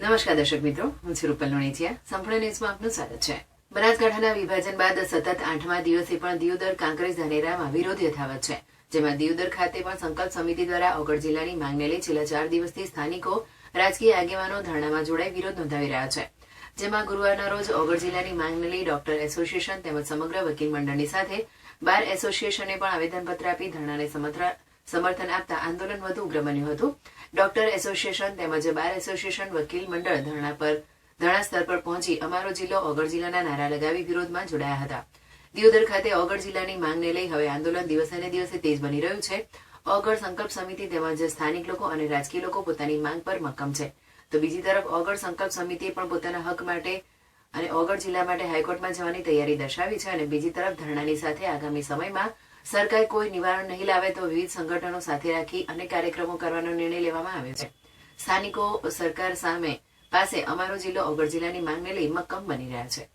નમસ્કાર દર્શક મિત્રો, હું છું રૂપલ નોણીચિયા સંપૂર્ણ ન્યૂઝમાં આપનું સ્વાગત છે. બનાસકાંઠાના વિભાજન બાદ સતત આઠમા દિવસે પણ દિયોદર કાંકરેજ ધાનેરામાં વિરોધ યથાવત છે, જેમાં દિયોદર ખાતે પણ સંકલ્પ સમિતિ દ્વારા ઓગળ જિલ્લાની માંગને લઈ છેલ્લા ચાર દિવસથી સ્થાનિકો રાજકીય આગેવાનો ધરણામાં જોડાઈ વિરોધ નોંધાવી રહ્યા છે. જેમાં ગુરુવારના રોજ ઓગળ જિલ્લાની માંગને લઈ ડોક્ટર એસોસિએશન તેમજ સમગ્ર વકીલ મંડળની સાથે બાર એસોસિએશને પણ આવેદનપત્ર આપી ધરણાને સમર્થ- સમર્થન આપતા આંદોલન વધુ ઉગ્ર બન્યું હતું. ડોક્ટર એસોસિએશન તેમજ બાર એસોસિએશન વકીલ મંડળ ધરણા પર, ધરણા સ્તર પર પહોંચી અમારો જિલ્લો ઓગળ જિલ્લાના નારા લગાવી વિરોધમાં જોડાયા હતા. દિયોદર ખાતે ઓગળ જિલ્લાની માંગને લઈ હવે આંદોલન દિવસે ને દિવસે તેજ બની રહ્યું છે. ઓગળ સંકલ્પ સમિતિ તેમજ સ્થાનિક લોકો અને રાજકીય લોકો પોતાની માંગ પર મક્કમ છે. તો બીજી તરફ ઓગળ સંકલ્પ સમિતિએ પણ પોતાના હક માટે અને ઓગળ જિલ્લા માટે હાઈકોર્ટમાં જવાની તૈયારી દર્શાવી છે અને બીજી તરફ ધરણાની સાથે આગામી સમયમાં સરકાર કોઈ નિવારણ નહીં લાવે તો વિવિધ સંગઠનો સાથે રાખી અનેક કાર્યક્રમો કરવાનો નિર્ણય લેવામાં આવ્યો છે. સ્થાનિકો સરકાર સામે પાસે અમારો જિલ્લો ઓગળ જિલ્લાની માંગને લઈ મક્કમ બની રહ્યા છે.